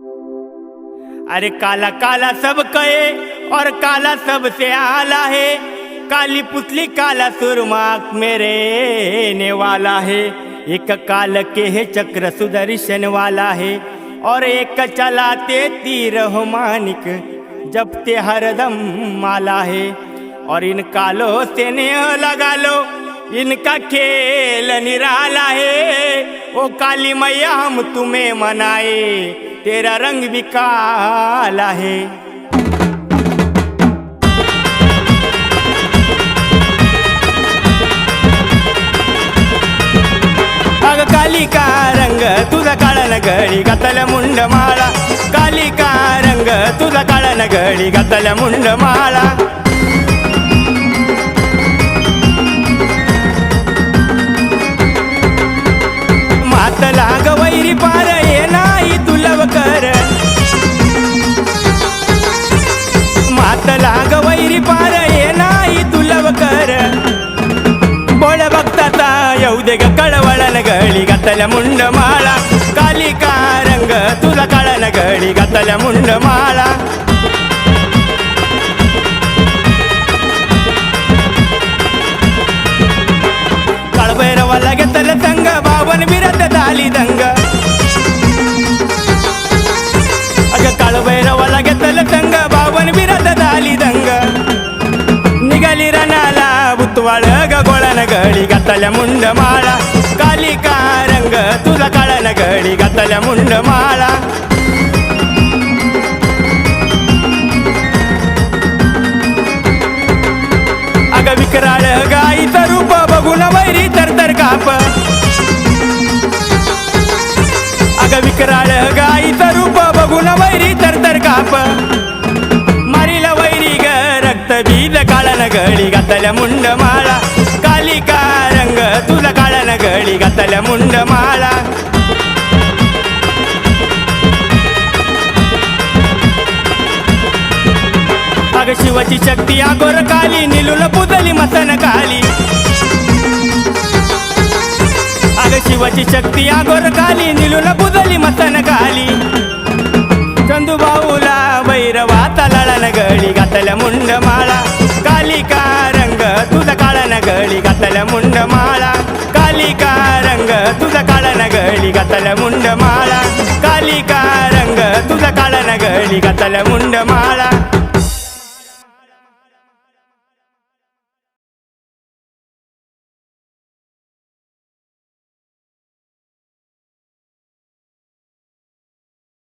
अरे काला काला सब कहे और काला सबसे आला है। काली पुतली काला सुरमाक मेरे ने वाला है। एक काल के है चक्र सुदर्शन वाला है। और एक चलाते तीर हो मानिक जपते हरदम माला है। और इन कालो से नेह लगा लो, इनका खेल निराला है। ओ काली मैया, हम तुम्हें मनाए। तेरा रंग भी काला है। अग काली का रंग तुझा काळा गळी घातल्या मुंड माळा काली का रंग तुझा काळा गळी घातल्या मुंड माळा मातला ग वैरी पार मातला लाग वैरी पार ये नाही तुलव कर बोळ बघता येऊ दे ग कळवळण गळी घातल्या मुंड माळा. काली का रंग तुला काळन गळी घातल्या मुंड माळा. बुतवाळ गोळन गळी घातल्या मुंड माळा. काली का रंग तुझा काळन गळी घातल्या मुंड माळा. अग विकराळ गाईचं रूप बघून वैरी तर तर काप. अग विकराळ गाईचं रूप बघून वैरी तर तर काप. रक्त बीज काळन गळी घातल्या मुंड माळा. काली का रंग तुझा काळन गळी घातल्या मुंड माळा. अग शिवाची शक्ती अगोर काली निलुल पुजली मसन काली. अग शिवाची शक्ती अगोर काली निलुल पुजली मसन काली. चंदूबाऊला भैरवाता लळन गळी घातल्या मुंड गळी घातल्या मुंड माळा. कालिका रंग तुझा काळन गळी घातल्या मुंड माळा. कालिका रंग तुझा काळन गळी घातल्या मुंड माळा.